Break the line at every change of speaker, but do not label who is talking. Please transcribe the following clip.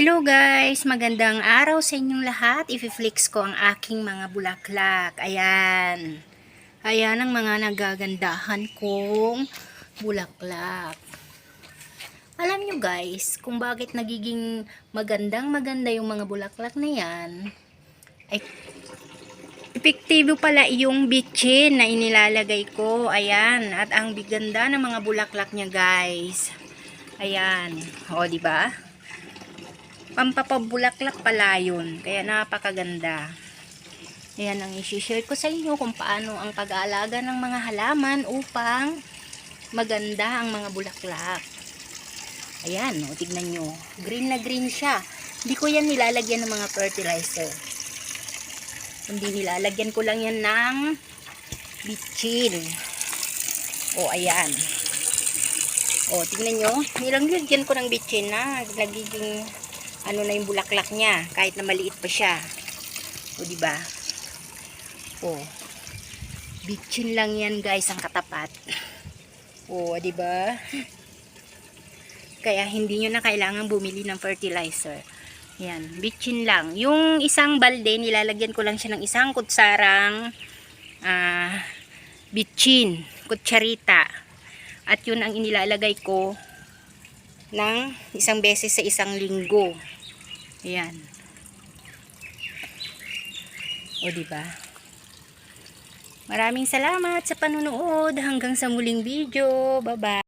Hello guys! Magandang araw sa inyong lahat. I-flex ko ang aking mga bulaklak. Ayan. Ayan ang mga nagagandahan kong bulaklak. Alam nyo guys, kung bakit nagiging magandang maganda yung mga bulaklak na yan, ay epektibo pala yung bitchin na inilalagay ko. Ayan. At ang biganda ng mga bulaklak niya guys. Ayan. O, di ba? Pampapabulaklak pala yun. Kaya napakaganda. Ayan ang isi-share ko sa inyo kung paano ang pag-aalaga ng mga halaman upang maganda ang mga bulaklak. Ayan, o, tignan nyo. Green na green siya. Hindi ko yan nilalagyan ng mga fertilizer. Hindi nilalagyan ko lang yan ng bitchin. O, ayan. O, tignan nyo. Nilanggyan ko ng bitchin na nagiging ano na yung bulaklak niya kahit na maliit pa siya. O di ba? O bitchin lang yan guys ang katapat. O di ba? Kaya hindi nyo na kailangan bumili ng fertilizer. Yan bitchin lang. Yung isang balde nilalagyan ko lang siya ng isang kutsarang ah bitchin kutsarita. At yun ang inilalagay ko ng isang beses sa isang linggo. Ayan. O, di ba? Maraming salamat sa panunood. Hanggang sa muling video. Bye-bye.